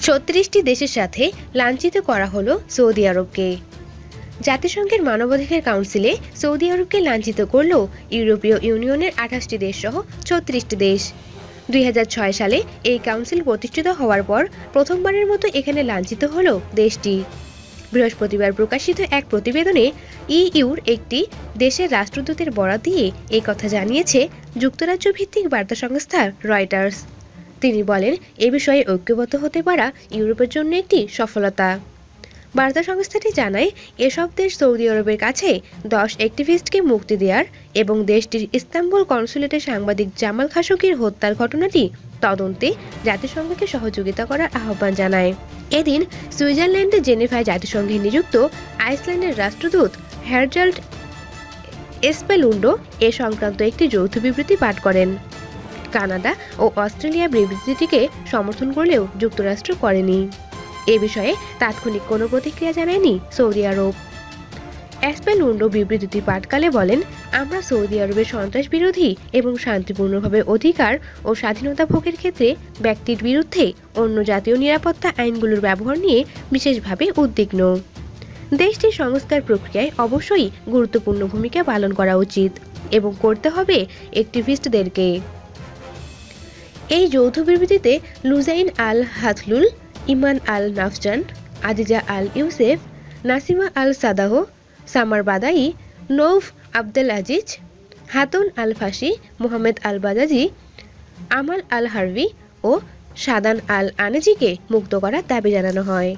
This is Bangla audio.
ছত্রিশটি দেশের সাথে লাঞ্ছিত করা হলো সৌদি আরবকে। জাতিসংঘের মানবাধিকার কাউন্সিলে সৌদি আরবকে লাঞ্ছিত করল ইউরোপীয় ইউনিয়নের আঠাশটি দেশ সহ ছত্রিশটি দেশ। দুই হাজার ছয় সালে এই কাউন্সিল প্রতিষ্ঠিত হওয়ার পর প্রথমবারের মতো এখানে লাঞ্ছিত হলো দেশটি। বৃহস্পতিবার প্রকাশিত এক প্রতিবেদনে ইইউর একটি দেশের রাষ্ট্রদূতের বরাত দিয়ে এই কথা জানিয়েছে যুক্তরাজ্য ভিত্তিক বার্তা সংস্থা রয়টার্স। তিনি বলেন, এ বিষয়ে ঐক্যবদ্ধ হতে পারা ইউরোপের জন্য একটি সফলতা। বার্তা সংস্থাটি জানায়, এসব দেশ সৌদি আরবের কাছে দশ অ্যাক্টিভিস্টকে মুক্তি দেওয়ার এবং দেশটির ইস্তাম্বুল কনসুলেটের সাংবাদিক জামাল খাশোগির হত্যার ঘটনাটি তদন্তে জাতিসংঘকে সহযোগিতা করার আহ্বান জানায়। এদিন সুইজারল্যান্ডের জেনেভায় জাতিসংঘে নিযুক্ত আইসল্যান্ডের রাষ্ট্রদূত হ্যারজাল্ট এসপেলুন্ডো এ সংক্রান্ত একটি যৌথ বিবৃতি পাঠ করেন। কানাডা ও অস্ট্রেলিয়া বিবৃতিটিকে সমর্থন করলেও যুক্তরাষ্ট্র করেনি। এ বিষয়ে তাৎক্ষণিক কোনো প্রতিক্রিয়া জানায়নি সৌদি আরব। অ্যাসপেলুন্ডো বিবৃতিটি পাঠকালে বলেন, আমরা সৌদি আরবের সন্ত্রাস বিরোধী এবং শান্তিপূর্ণভাবে অধিকার ও স্বাধীনতা ভোগের ক্ষেত্রে ব্যক্তির বিরুদ্ধে অন্য জাতীয় নিরাপত্তা আইনগুলোর ব্যবহার নিয়ে বিশেষভাবে উদ্বিগ্ন। দেশটির সংস্কার প্রক্রিয়ায় অবশ্যই গুরুত্বপূর্ণ ভূমিকা পালন করা উচিত এবং করতে হবে অ্যাক্টিভিস্টদেরকে যৌথ বিবৃতিতে Loujain al Hathloul, Iman al Nafjan, Aziza al Yousef, Nassima al Sadah, Samar Badawi, Nouf Abdel Aziz, Hatoon al Fassi Mohammed al Bajadi, Amal al Harbi ও সাদান আল আনেজিকে মুক্ত করার দাবি জানানো হয়।